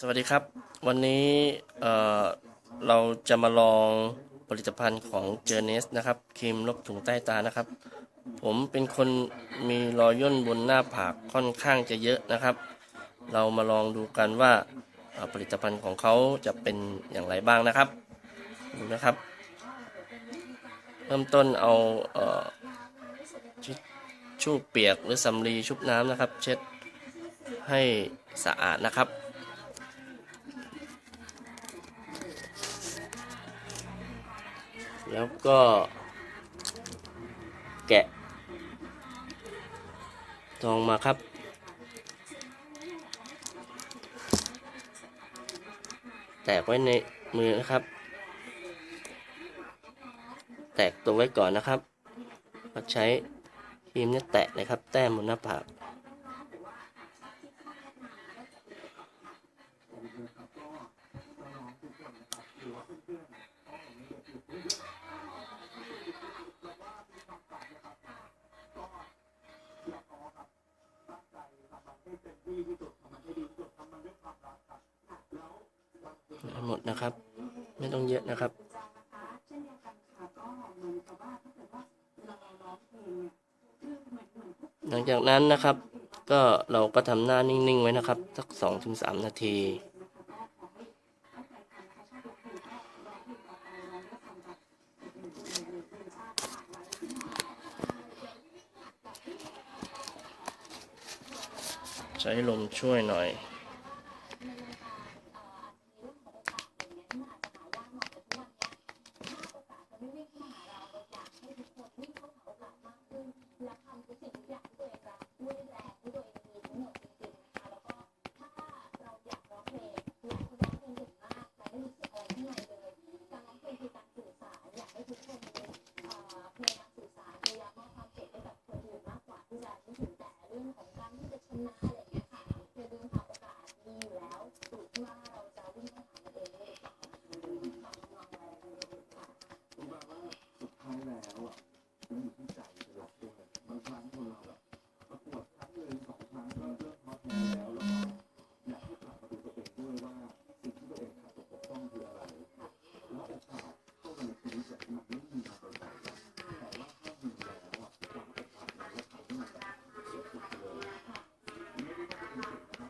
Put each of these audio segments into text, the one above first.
สวัสดีครับ วันนี้เเราจะมาลองผลิตภัณฑ์ของเจอเนสนะครับครีมลบถุงใต้ตานะครับ ผมเป็นคนมีรอยย่นบนหน้าผากค่อนข้างจะเยอะนะครับ เรามาลองดูกันว่าผลิตภัณฑ์ของเขาจะเป็นอย่างไรบ้างนะครับดูนะครับ เริ่มต้นเอาเอชชู่เปียกหรือสำลีชุบน้ำนะครับ เช็ดให้สะอาดนะครับ แล้วก็แกะซองมาครับ แตกไว้ในมือนะครับ แตกตัวไว้ก่อนนะครับก็ใช้ครีมเนี่ยแตะเลยครับ แต้มบนหน้าผาก หมดนะครับ ไม่ต้องเยอะนะครับหลังจากนั้นนะครับ ก็เราก็ทำหน้านิ่งๆไว้นะครับ สักสองถึงสามนาทีใช้ลมช่วยหน่อย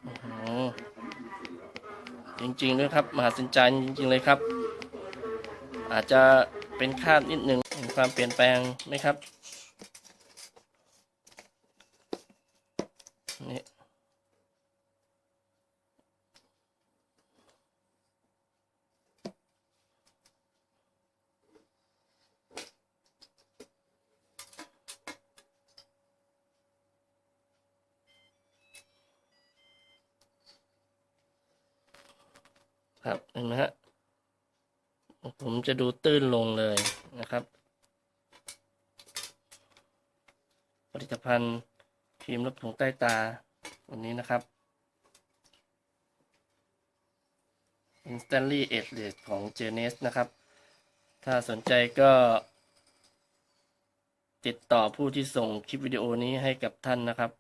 โอ้โห จริงๆด้วยครับ มหัศจรรย์จริงๆเลยครับ อาจจะเป็นคาดนิดหนึ่งเห็นความเปลี่ยนแปลงไหมครับนี่ ครับเห็นไหมฮะผมจะดูตื้นลงเลยนะครับ ผลิตภัณฑ์ครีมลบถุงใต้ตาวันนี้นะครับ Instantly e d g e ของ j e n e s นะครับ ถ้าสนใจก็ ติดต่อผู้ที่ส่งคลิปวิดีโอนี้ให้กับท่านนะครับ